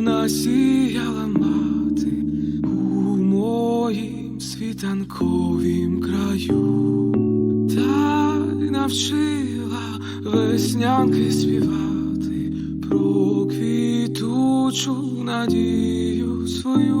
насіяла мати у моїм світанковім краю, та й навчила веснянки співати про квітучу надію свою.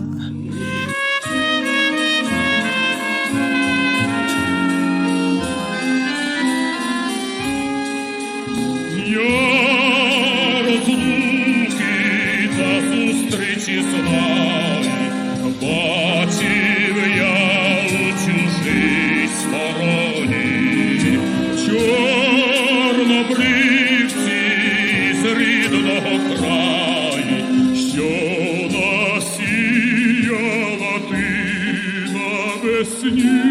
Зустрічі слави бачив я у чужій стороні, чорнобривці з рідного краю, що насіяла ти навесні. прилітають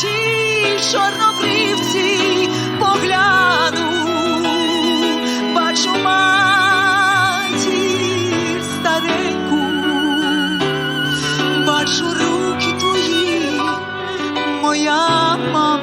ті чорнобривці погляну, бачу матір стареньку, бачу руки твої, моя мамо,